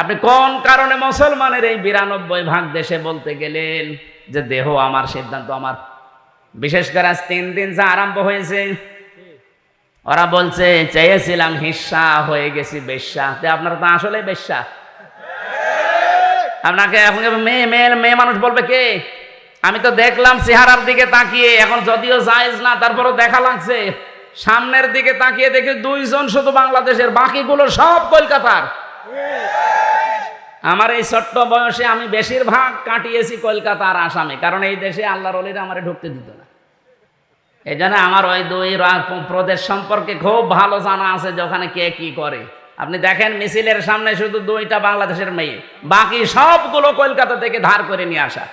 আপনি কোন কারণে মুসলমানের এই বিরানব্বই ভাগ দেশে বলতে গেলেন যে দেহ আমার সিদ্ধান্ত আমার? বিশেষ করে আজ তিন দিন যা আরম্ভ হয়েছে, ওরা বলছে, চেয়েছিলাম হিস্সা হয়ে গেছি বেশ্যা। আপনারা তো আসলে বেশ্যা। আপনাকে এখন মেয়ে মেয়ে মেয়ে মানুষ বলবে কে? আমি তো দেখলাম চেহারার দিকে তাকিয়ে, এখন যদিও জায়েজ না, তারপরও দেখা লাগছে। সামনের দিকে তাকিয়ে দেখি দুইজন শুধু বাংলাদেশের, বাকিগুলো সব কলকাতার। আমার এই ছোট্ট বয়সে আমি বেশিরভাগ কাটিয়েছি কলকাতার আসামে, কারণ এই দেশে আল্লাহর অলিরা আমার ঢুকতে দিত না। এই জন্য আমার ওই দুই প্রদেশ সম্পর্কে খুব ভালো জানা আছে যে ওখানে কে কি করে। আপনি দেখেন মিছিলের সামনে শুধু দুইটা বাংলাদেশের মেয়ে, বাকি সবগুলো কলকাতা থেকে ধার করে নিয়ে আসা।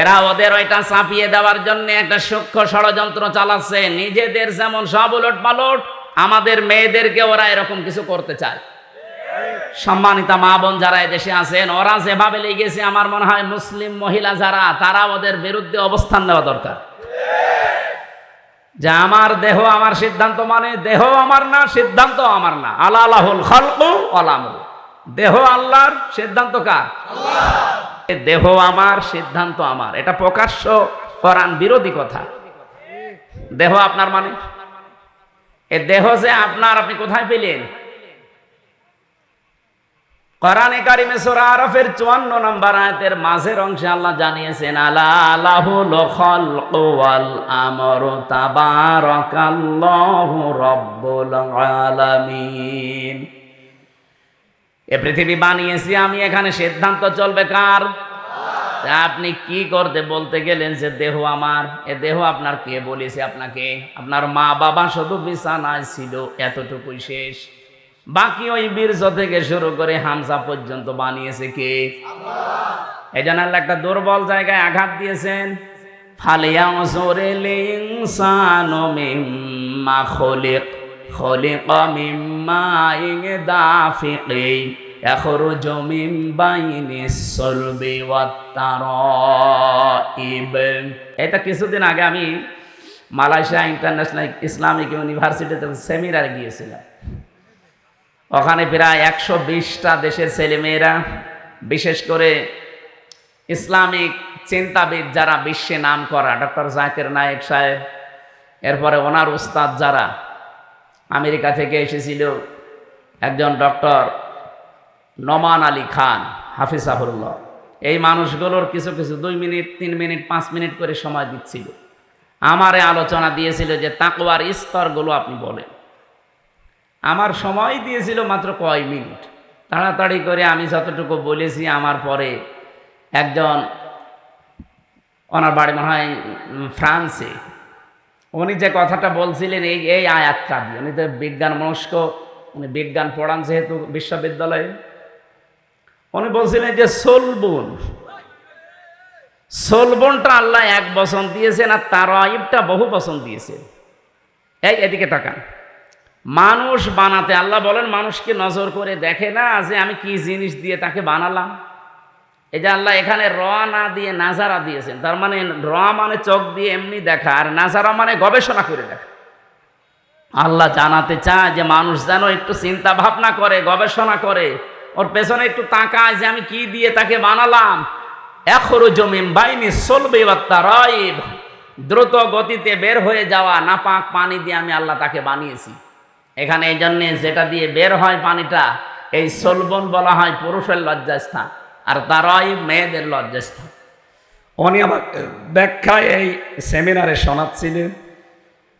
এরা ওদের ওইটা চাপিয়ে দেওয়ার জন্য একটা সূক্ষ্ম ষড়যন্ত্র চালাচ্ছে, নিজেদের যেমন সব উলট পালট আমাদের মেয়েদেরকে ওরা এরকম কিছু করতে চায়। সম্মানিতা মা বোন যারা দেশে আছেন, ওরা যেভাবে লেগেছে, আমার মনে হয় মুসলিম মহিলা যারা তারা ওদের বিরুদ্ধে অবস্থান নেওয়া দরকার। যে আমার দেহ আমার সিদ্ধান্ত মানে দেহ আমার না, সিদ্ধান্ত আমার না। আল্লাহ খালকু দেহ আল্লাহর সিদ্ধান্ত কার? দেহ আমার, সিদ্ধান্ত আমার। এটা প্রকাশ্য করান বিরোধী কথা। দেহ আপনার মানে? এ দেহ যে আপনার, আপনি কোথায় পেলেন? কোরআনে কারিমে সূরা আরাফের 54 নম্বর আয়াতের মাঝের অংশে আল্লাহ জানিয়েছেন, আলা আলাহুল খালকু ওয়াল আমরু তাবারাকাল্লাহু রাব্বুল আলামিন। এ পৃথিবী বানিয়েছি, আমি এখানে সিদ্ধান্ত চলবে কার? আপনি কি করতে বলতে গেলেন যে দেহ আমার? এ দেহ আপনার কে বলেছে আপনাকে? আপনার মা বাবা শুধু বিছানায় ছিল, এতটুকুই শেষ। বাকি ওই বীর্য থেকে শুরু করে হামসা পর্যন্ত বানিয়েছে কে এই জন্য আল্লাহ একটা দুর্বল জায়গায় আঘাত দিয়েছেন ফালিয়া ওসরেল ইনসানু মিম্মা খলিক খলিক মিম্মা ইং দাফিকি يخرج من بين الصلب والترائب এটা কিছুদিন আগে আমি মালয়েশিয়া ইন্টারন্যাশনাল ইসলামিক ইউনিভার্সিটিতে সেমিনারে গিয়েছিলাম ওখানে প্রায় একশো বিশটা দেশের ছেলেমেয়েরা, বিশেষ করে ইসলামিক চিন্তাবিদ যারা বিশ্বে নাম করা, ডক্টর জাকির নায়েক সাহেব, এরপরে ওনার উস্তাদ যারা আমেরিকা থেকে এসেছিল, একজন ডক্টর নমান আলী খান হাফিজ হাফিজাহুল্লাহ। এই মানুষগুলোর কিছু কিছু দুই মিনিট, তিন মিনিট, পাঁচ মিনিট করে সময় দিচ্ছিল। আমারে আলোচনা দিয়েছিল যে তাকওয়ার স্তরগুলো আপনি বলেন। আমার সময় দিয়েছিল মাত্র কয় মিনিট। তাড়াতাড়ি করে আমি যতটুকু বলেছি আমার পরে একজন ওনার বাড়ি মনে হয় ফ্রান্সে, উনি যে কথাটা বলছিলেন, এই এই আয়াতটা দিয়ে, উনি তো বিজ্ঞান মনস্ক, উনি বিজ্ঞান পড়ান যেহেতু বিশ্ববিদ্যালয়ে। উনি বলছিলেন যে সোলবুন, সোলবনটা আল্লাহ এক বসন দিয়েছেন আর তার বহু বসন দিয়েছেন। এই, এদিকে তাকান। মানুষ বানাতে, আল্লাহ বলেন, মানুষকে নজর করে দেখে না যে আমি কি জিনিস দিয়ে তাকে বানালাম। এই যে আল্লাহ এখানে র না দিয়ে নাজারা দিয়েছেন, তার মানে র মানে চোখ দিয়ে এমনি দেখা, আর নাজারা মানে গবেষণা করে দেখা। আল্লাহ জানাতে চায় যে মানুষ যেন একটু চিন্তা ভাবনা করে, গবেষণা করে, ওর পেছনে একটু তাকায় যে আমি কি দিয়ে তাকে বানালাম। এখরো জমিন বাইনি চলবে দ্রুত গতিতে বের হয়ে যাওয়া নাপাক পানি দিয়ে আমি আল্লাহ তাকে বানিয়েছি। এখানে এই জন্যে যেটা দিয়ে বের হয় পানিটা, এই সলবন বলা হয় পুরুষের লজ্জাস্থান আর তারাই মেয়েদের লজ্জাস্থান। উনি আমার ব্যাখ্যায় এই সেমিনারে শোনাচ্ছিলেন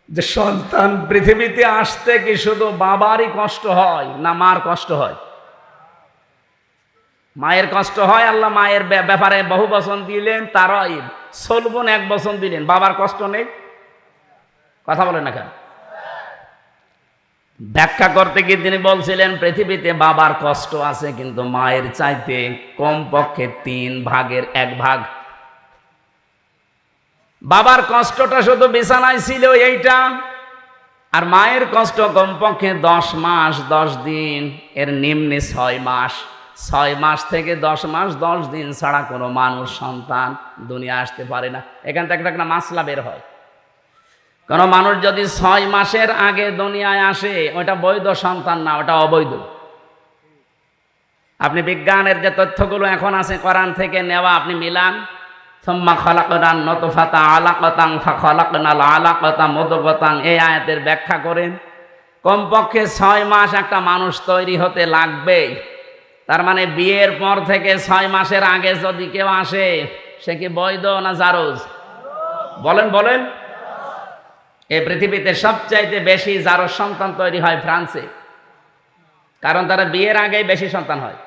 যে সন্তান পৃথিবীতে আসতে কি শুধু বাবারই কষ্ট হয় না মার কষ্ট হয়? মায়ের কষ্ট হয়, আল্লাহ মায়ের ব্যাপারে বহু বচন দিলেন, তারাই সলবন এক বচন দিলেন। বাবার কষ্ট নেই? কথা বলে না কেন? ব্যাখ্যা করতে গিয়ে তিনি বলছিলেন, পৃথিবীতে বাবার কষ্ট আছে, কিন্তু মায়ের চাইতে কমপক্ষে তিন ভাগের এক ভাগ। বাবার কষ্টটা শুধু বিছানায় ছিল এইটা, আর মায়ের কষ্ট কমপক্ষে দশ মাস, দশ দিন, এর নিম্নে ছয় মাস। ছয় মাস থেকে দশ মাস, দশ দিন ছাড়া কোনো মানুষ, সন্তান দুনিয়া আসতে পারে না। এখান থেকে একটা মাসলা বের হয়। কোনো মানুষ যদি ছয় মাসের আগে দুনিয়ায় আসে, ওটা বৈধ সন্তান না, ওটা অবৈধ। আপনি বিজ্ঞানের যে তথ্যগুলো এখন আছে কোরআন থেকে নেওয়া, আপনি মিলান। সম্মা খলাকান নতফাতা আলাকতাং ফা খলাকনাল আলাকতা মদগতাং এই আয়াতের ব্যাখ্যা করেন। কমপক্ষে ছয় মাস একটা মানুষ তৈরি হতে লাগবেই তার মানে বিয়ের পর থেকে ছয় মাসের আগে যদি কেউ আসে, সে কি বৈধ না জারজ? বলেন বলেন। এই পৃথিবীতে সবচাইতে বেশি যারো সন্তান তৈরি হয় ফ্রান্সে। কারণ তারা বিয়ের আগেই বেশি সন্তান হয়।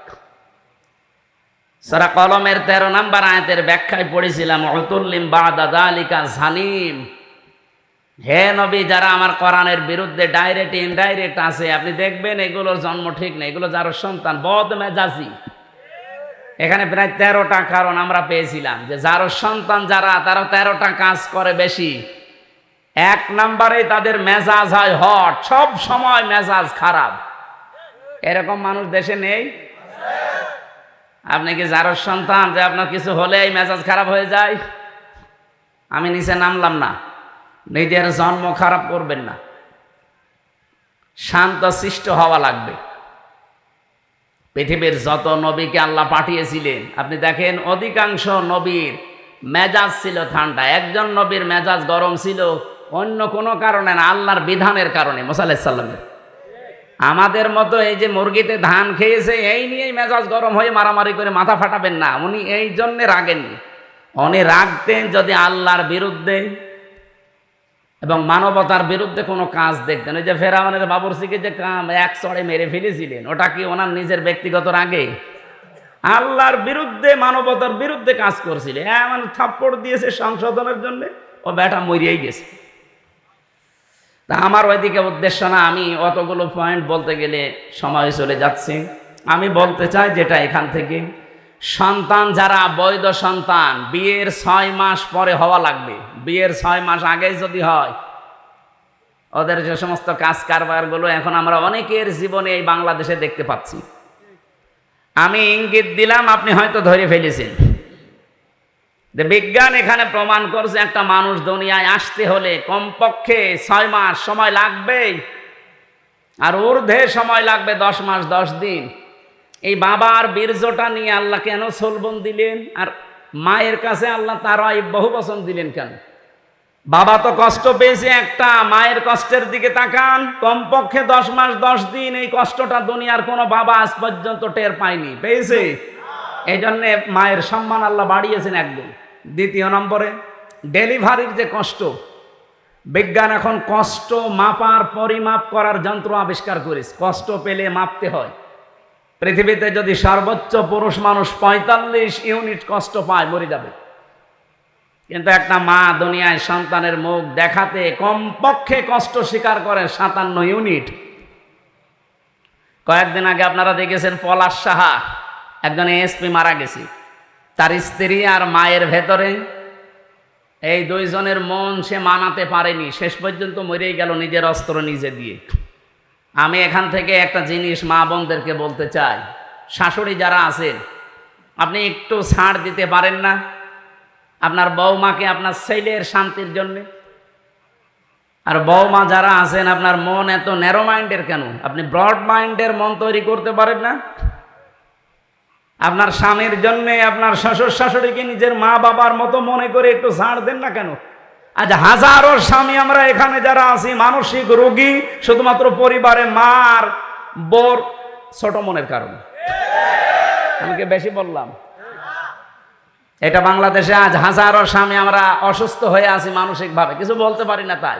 সারা কলমের তেরো নাম্বার আয়াতের ব্যাখ্যায় পড়েছিলাম অতুল্লিম বা দাদা আলিকা জানিম। হে নবী, যারা আমার কোরআনের বিরুদ্ধে ডাইরেক্ট ইনডাইরেক্ট আছে, আপনি দেখবেন এগুলোর জন্ম ঠিক নেই, এগুলো যার সন্তান, বদ মেজাজি। এখানে প্রায় তেরোটা কারণ আমরা পেয়েছিলাম, যে যার সন্তান যারা, তারা তেরোটা কাজ করে বেশি। এক নাম্বারে তাদের মেজাজ হয় হট, সব সময় মেজাজ খারাপ। এরকম মানুষ দেশে নেই? আপনি কি যারোর সন্তান যে আপনার কিছু হলেই মেজাজ খারাপ হয়ে যায়? আমি নিচে নামলাম না। নিজের জন্ম খারাপ করবেন না। শান্ত, সৃষ্ট হওয়া লাগবে। পৃথিবীর যত নবীকে আল্লাহ পাঠিয়েছিলেন, আপনি দেখেন অধিকাংশ নবীর মেজাজ ছিল ঠান্ডা। একজন নবীর মেজাজ গরম ছিল অন্য কোনো কারণে না, আল্লাহর বিধানের কারণে মোসাল্লামের আমাদের মতো এই যে মুরগিতে ধান খেয়েছে, এই নিয়েই মেজাজ গরম হয়ে মারামারি করে মাথা ফাটাবেন না, উনি এই জন্যে রাগেননি। উনি রাগতেন যদি আল্লাহর বিরুদ্ধে এবং মানবতার বিরুদ্ধে কোনো কাজ দেখতেন। ওই যে ফেরাউনের বাবরসিকে যে কাম এক চড়ে মেরে ফেলেছিলেন, ওটা কি ওনার নিজের ব্যক্তিগত রাগে? আল্লাহর বিরুদ্ধে, মানবতার বিরুদ্ধে কাজ করছিল। এমন থাপ্পড় দিয়েছে সংশোধনের জন্য, ও ব্যাটা মরিয়েই গেছে। তা আমার ওইদিকে উদ্দেশ্য না, আমি অতগুলো পয়েন্ট বলতে গেলে সময় চলে যাচ্ছে। আমি বলতে চাই যেটা এখান থেকে, সন্তান যারা বৈধ সন্তান, বিয়ের ছয় মাস পরে হওয়া লাগবে। বিয়ের ছয় মাস আগেই যদি হয়, ওদের যে সমস্ত কাজ কারবারগুলো এখন আমরা অনেকের জীবনে এই বাংলাদেশে দেখতে পাচ্ছি। আমি ইঙ্গিত দিলাম, আপনি হয়তো ধরে ফেলেছেন। যে বিজ্ঞান এখানে প্রমাণ করছে একটা মানুষ দুনিয়ায় আসতে হলে কমপক্ষে ছয় মাস সময় লাগবেই আর ঊর্ধ্বে সময় লাগবে দশ মাস দশ দিন। এই বাবার বীর্যটা নিয়ে আল্লাহ কেন সোলবন দিলেন? আর মায়ের কাছে আল্লাহ তারা বহু বচন দিলেন কেন? বাবা তো কষ্ট পেয়েছে একটা মায়ের কষ্টের দিকে তাকান। কমপক্ষে দশ মাস দশ দিন এই কষ্টটা দুনিয়ার কোনো বাবা আজ পর্যন্ত টের পায়নি। পেয়েছে? এই জন্যে মায়ের সম্মান আল্লাহ বাড়িয়েছেন একদম। দ্বিতীয় নম্বরে, ডেলিভারির যে কষ্ট, বিজ্ঞান এখন কষ্ট মাপার, পরিমাপ করার যন্ত্র আবিষ্কার করেছে। কষ্ট পেলে মাপতে হয়। পৃথিবীতে যদি সর্বোচ্চ পুরুষ মানুষ পঁয়তাল্লিশ ইউনিট কষ্ট পায়, মরে যাবে। কিন্তু একটা মা দুনিয়ায় সন্তানের মুখ দেখাতে কমপক্ষে কষ্ট স্বীকার করে সাতান্ন ইউনিট। কয়েকদিন আগে আপনারা দেখেছেন পলাশ সাহা, একজন এসপি মারা গেছে। তার স্ত্রী আর মায়ের ভেতরে, এই দুইজনের মন সে মানাতে পারেনি। শেষ পর্যন্ত মরেই গেল নিজের অস্ত্র নিজে দিয়ে। আমি এখান থেকে একটা জিনিস মা বোনদেরকে বলতে চাই। শাশুড়ি যারা আছেন আপনি একটু ছাড় দিতে পারেন না? আপনার বৌমাকে আপনার ছেলের শান্তির জন্যে? আর বৌমা যারা আছেন, আপনার মন এত ন্যারো মাইন্ডের কেন? আপনি ব্রড মাইন্ডের মন তৈরি করতে পারেন না? আপনার স্বামীর জন্যে, আপনার শ্বশুর শাশুড়িকে নিজের মা বাবার মতো মনে করে একটু ছাড় দেন না কেন? আজ হাজারো স্বামী আমরা এখানে যারা আছি, মানসিক রোগী, শুধুমাত্র পরিবারে মার, বোর, ছোট মনের কারণে। আমাকে বেশি বললাম? এটা বাংলাদেশে আজ হাজারো স্বামী আমরা অসুস্থ হয়ে আছি মানসিকভাবে। কিছু বলতে পারি না তাই।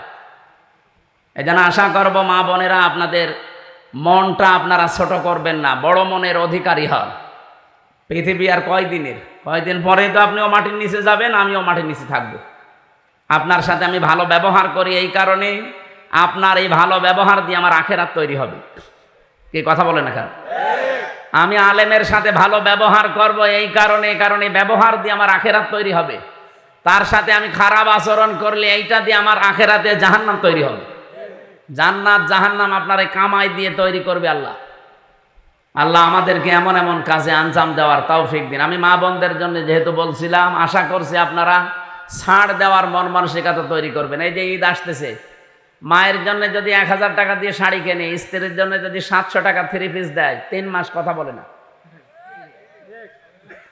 এই জন্য আশা করব মা বোনেরা, আপনাদের মনটা আপনারা ছোট করবেন না, বড় মনের অধিকারী হন। পৃথিবী আর কয়দিনের? কয়দিন পরেই তো আপনিও মাটির নিচে যাবেন, আমিও মাটির নিচে থাকব। আপনার সাথে আমি ভালো ব্যবহার করি এই কারণে আপনার এই ভালো ব্যবহার দিয়ে আমার আখেরাত তৈরি হবে। কি কথা বলে না কেন? আমি আলেমের সাথে ভালো ব্যবহার করব এই কারণে কারণে ব্যবহার দিয়ে আমার আখেরাত তৈরি হবে। তার সাথে আমি খারাপ আচরণ করলে এইটা দিয়ে আমার আখেরাতে জাহান্নাম তৈরি হবে। জান্নাত জাহান্নাম আপনার এই কামাই দিয়ে তৈরি করবে আল্লাহ। আল্লাহ আমাদেরকে এমন এমন কাজে আঞ্জাম দেওয়ার তৌফিক দিন। আমি মা বোনদের জন্য যেহেতু বলছিলাম, আশা করছি আপনারা ছাড় দেওয়ার মন মানসিকতা তৈরি করবেন। এই যে ঈদ আসতেছে, মায়ের জন্য যদি এক হাজার টাকা দিয়ে শাড়ি কেনে, স্ত্রীর জন্য যদি সাতশো টাকা থ্রি পিস দেয়, তিন মাস কথা বলে না।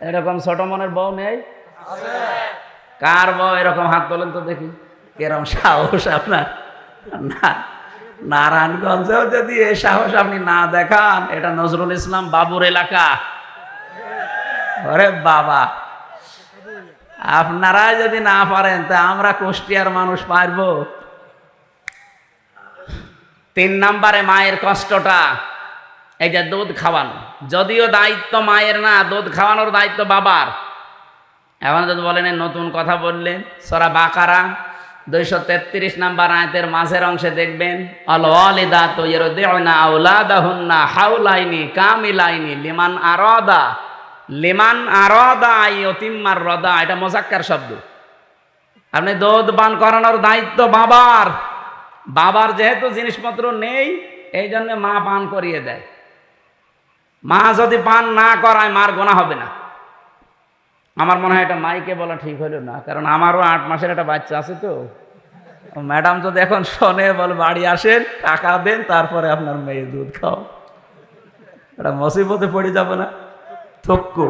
এরকম ছোট মনের বউ নেই? কার বউ এরকম? হাত তোলেন তো দেখি। কেরম সাহস আপনার। না। নারায়ণগঞ্জেও যদি এই সাহস আপনি না দেখান, এটা নজরুল ইসলাম বাবুর এলাকা। ওরে বাবা। আপনারা যদি না পারেন, তা আমরা কুষ্টিয়ার মানুষ পারব। তিন নম্বরে মায়ের কষ্টটা, এই যে দুধ খাওয়ানো। যদিও দায়িত্ব মায়ের না, দুধ খাওয়ানোর দায়িত্ব বাবার। এখন যদি বলেন নতুন কথা বললেন সরা বাকারা দুইশো তেত্রিশ নাম্বার আয়তের মাঝের অংশে দেখবেন অল তো না আউলাদাহুন্না হাউলাইনি কামিলাইনি লিমান আরদা। লিমান আরদা আই অতিম্মার রদা, এটা মোজাক্কার শব্দ। আপনি দুধ পান করানোর দায়িত্ব বাবার। বাবার যেহেতু জিনিসপত্র নেই এই জন্য মা পান করিয়ে দেয়। মা যদি পান না করায় মার গোনা হবে না। আমার মনে হয় এটা মাইকে বলা ঠিক হলো না, কারণ আমারও আট মাসের একটা বাচ্চা আছে তো। ম্যাডাম যদি এখন শোনে, বল বাড়ি আসেন, টাকা দেন, তারপরে আপনার মেয়ে দুধ খাও। এটা মুসিবতে পড়ে যাবে না। থক্কু।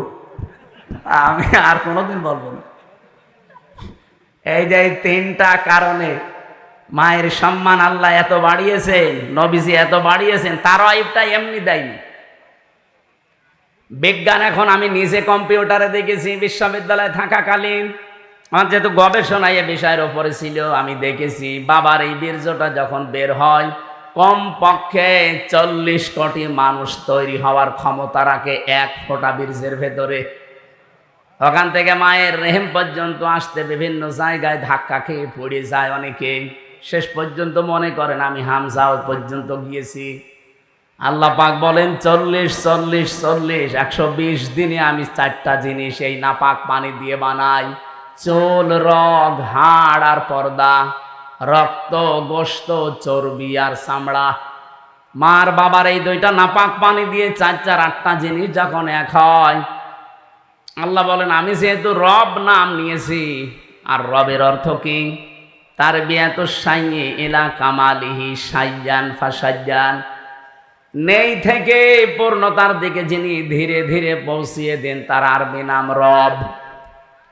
আমি আর কোনোদিন বলব না। এই যে তিনটা কারণে মায়ের সম্মান আল্লাহ এত বাড়িয়েছেন, নবীজি এত বাড়িয়েছেন তার আইবটা এমনি দেয়নি। বিজ্ঞান এখন আমি নিজে কম্পিউটারে দেখেছি, বিশ্ববিদ্যালয়ে থাকাকালীন। আমার যেহেতু গবেষণা এ বিষয়ের ওপরে ছিল, আমি দেখেছি, বাবার এই বীর্যটা যখন বের হয় কম পক্ষে চল্লিশ কোটি মানুষ তৈরি হওয়ার ক্ষমতা রাখে এক ফোঁটা বীর্যের ভেতরে। ওখান থেকে মায়ের রেহেম পর্যন্ত আসতে বিভিন্ন জায়গায় ধাক্কা খেয়ে পড়ে যায় অনেকে। শেষ পর্যন্ত মনে করেন আমি হামজাও পর্যন্ত গিয়েছি। আল্লাহ পাক বলেন, চল্লিশ চল্লিশ চল্লিশ, একশো বিশ দিনে আমি চারটা জিনিস এই নাপাক পানি দিয়ে বানাই। চোল, রগ, হাড় আর পর্দা, রক্ত গোস্ত চর্বি আর চামড়া। মার বাবার এই দুইটা নাপাক পানি দিয়ে চার চার, আটটা জিনিস যখন এক হয়, আল্লাহ বলেন, আমি যেহেতু রব নাম নিয়েছি, আর রবের অর্থ কি? তার বিয়া তো সাইয়ে এলা কামালিহি সাইজান ফাসাইজান নেই থেকে পূর্ণতার দিকে যিনি ধীরে ধীরে পৌঁছিয়ে দেন, তার আরবি নাম রব।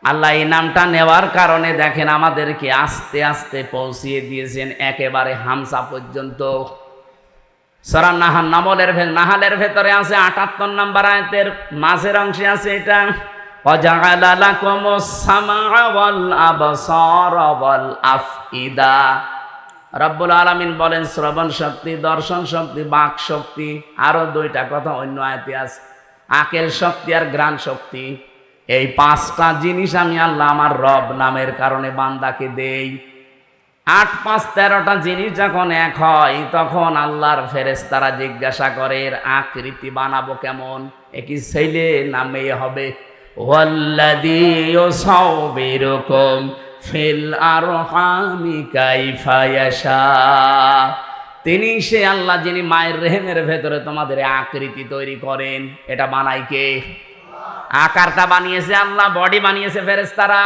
আল্লাহ এই নামটা নেওয়ার কারণে দেখেন আমাদেরকে আস্তে আস্তে পৌঁছিয়ে দিয়েছেন একেবারে হামসা পর্যন্ত। সরা নাহান নামলের নাহালের ভেতরে আছে আটাত্তর নাম্বার আয়তের মাঝের অংশে আছে এটা অজাগালা কমসামা বল আবসর বল আফিদা রব্বুল আলামিন বলেন, শ্রবণ শক্তি, দর্শন শক্তি, বাক শক্তি, আরও দুইটা কথা অন্য আয়তে আছে। আকেল শক্তি আর গ্রাণ শক্তি। এই পাঁচটা জিনিস আমি আল্লাহ আমার রব নামের কারণে বান্দাকে দেই। আট, পাঁচ, তেরোটা জিনিস যখন এক হয়, তখন আল্লাহর ফেরেশতারা জিজ্ঞাসা করে আকৃতি বানাবো কেমন? একই ছেলে না মেয়ে হবে? ইউসাউবিরুকুম ফিল আরহামি কাইফা ইয়াশা। তিনি সে আল্লাহ যিনি মায়ের রেহেমের ভেতরে তোমাদের আকৃতি তৈরি করেন। এটা বানাই কে? আকারটা বানিয়েছে আল্লাহ বডি বানিয়েছে ফেরেশতারা।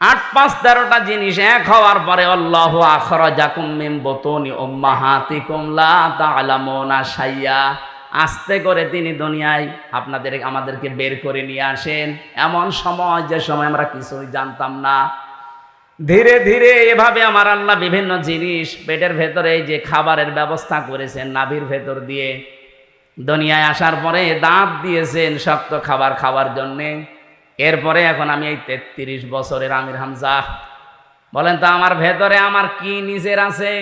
আট পাঁচ তেরোটা জিনিস এক হওয়ার পরে আল্লাহ আখরাজাকুম মিন বুতুনি উম্মাহাতিকুম তা তা'লামুনা শাইয়া। আস্তে করে তিনি দুনিয়ায় আপনাদের, আমাদেরকে বের করে নিয়ে আসেন। এমন সময়, যে সময় আমরা কিছুই জানতাম না, ধীরে ধীরে এভাবে আমার আল্লাহ বিভিন্ন জিনিস পেটের ভেতরে যে খাবারের ব্যবস্থা করেছেন নাভির ভেতর দিয়ে, দুনিয়ায় আসার পরে দাঁত দিয়েছেন শক্ত খাবার খাওয়ার জন্যে। এরপরে এখন আমি এই তেত্রিশ বছরের আমির হামজা। বলেন তো, আমার ভেতরে আমার কি নিজের আছে?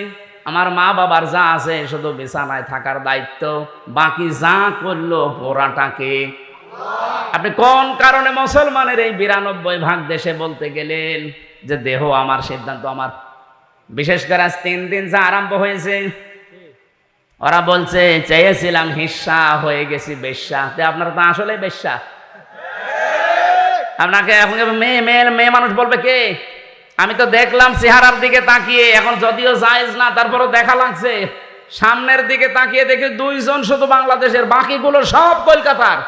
আমার মা বাবার যা আছে, শুধু বিছানায় থাকার দায়িত্ব, বাকি যা করল পোড়াটাকে। আপনি কোন কারণে মুসলমানের এই বিরানব্বই ভাগ দেশে বলতে গেলেন যে দেহ আমার সিদ্ধান্ত আমার? বিশেষ করে আজ তিন দিন যা আরম্ভ হয়েছে, ওরা বলছে, চেয়েছিলাম হিস্সা হয়ে গেছি বেশ্যা। তে আপনারা তো আসলে বেশ্যা। আপনাকে এখন মেয়ে মেয়ে মেয়ে মানুষ বলবে কে? আমি তো দেখলাম চেহারার দিকে তাকিয়ে, এখন যদিও জায়েজ না, তারপরও দেখা লাগছে। সামনের দিকে তাকিয়ে দেখি দুইজন শুধু বাংলাদেশের, বাকিগুলো সব কলকাতার।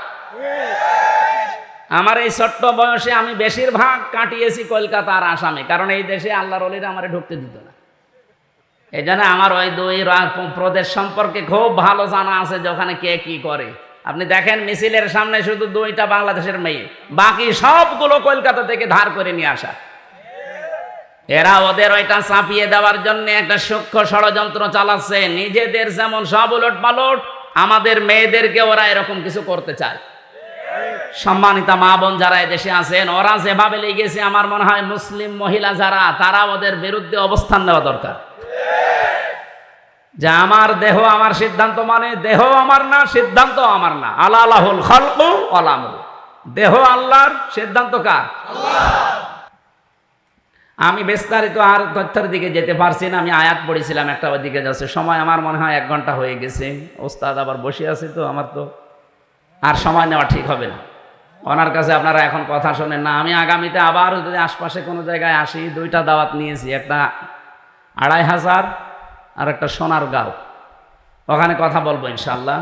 আমার এই ছোট্ট বয়সে আমি বেশিরভাগ কাটিয়েছি কলকাতা আর আসামে, কারণ এই দেশে আল্লাহর অলিরা আমার ঢুকতে দিত না। এই জন্য আমার ওই দুই প্রদেশ সম্পর্কে খুব ভালো জানা আছে যে ওখানে কে কি করে। আপনি দেখেন, মিছিলের সামনে শুধু দুইটা বাংলাদেশের মেয়ে, বাকি সবগুলো কলকাতা থেকে ধার করে নিয়ে আসা। এরা ওদের ওইটা চাপিয়ে দেওয়ার জন্য একটা সূক্ষ্ম ষড়যন্ত্র চালাচ্ছে। নিজেদের যেমন সব উলট পালট আমাদের মেয়েদেরকে ওরা এরকম কিছু করতে চায়। সম্মানিতা মা বোন যারা দেশে আছেন, ওরা যেভাবে লেগেছে, আমার মনে হয় মুসলিম মহিলা যারা, তারা ওদের বিরুদ্ধে অবস্থান নেওয়া দরকার। যে আমার দেহ আমার সিদ্ধান্ত মানে দেহ আমার না, সিদ্ধান্ত আমার না। আল্লাহ আল্লাহুল খালকু আলামু দেহ আল্লাহর সিদ্ধান্ত কার? আমি বিস্তারিত আর তথ্যের দিকে যেতে পারছি না, আমি আয়াত পড়েছিলাম একটা দিকে যাচ্ছে। সময় আমার মনে হয় এক ঘণ্টা হয়ে গেছে। ওস্তাদ আবার বসে আছে তো, আমার তো আর সময় নেওয়া ঠিক হবে না। ওনার কাছে আপনারা এখন কথা শোনেন না। আমি আগামীতে আবার যদি আশপাশে কোনো জায়গায় আসি, দুইটা দাওয়াত নিয়েছি, একটা আড়াই হাজার আর একটা সোনার গাঁও। ওখানে কথা বলব ইনশাল্লাহ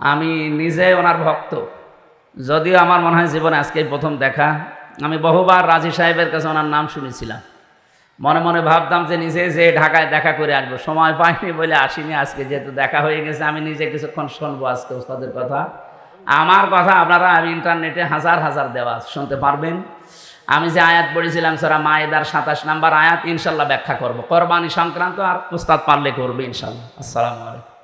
আমি নিজে ওনার ভক্ত। যদিও আমার মনে হয় জীবনে আজকেই প্রথম দেখা। আমি বহুবার রাজি সাহেবের কাছে ওনার নাম শুনেছিলাম। মনে মনে ভাবতাম যে নিজে যে ঢাকায় দেখা করে আসব। সময় পাইনি বলে আসিনি আজকে। যেহেতু দেখা হয়ে গেছে, আমি নিজে কিছুক্ষণ শুনব আজকে ওস্তাদের কথা। আমার কথা আপনারা আমি ইন্টারনেটে হাজার হাজার দেওয়া শুনতে পারবেন। আমি যে আয়াত পড়েছিলাম সারা মায়েদার সাতাশ নাম্বার আয়াত, ইনশাল্লাহ ব্যাখ্যা করব। কোরবানি সংক্রান্ত আর উস্তাদ পারলে করবে ইনশাল্লাহ। আসসালামু আলাইকুম।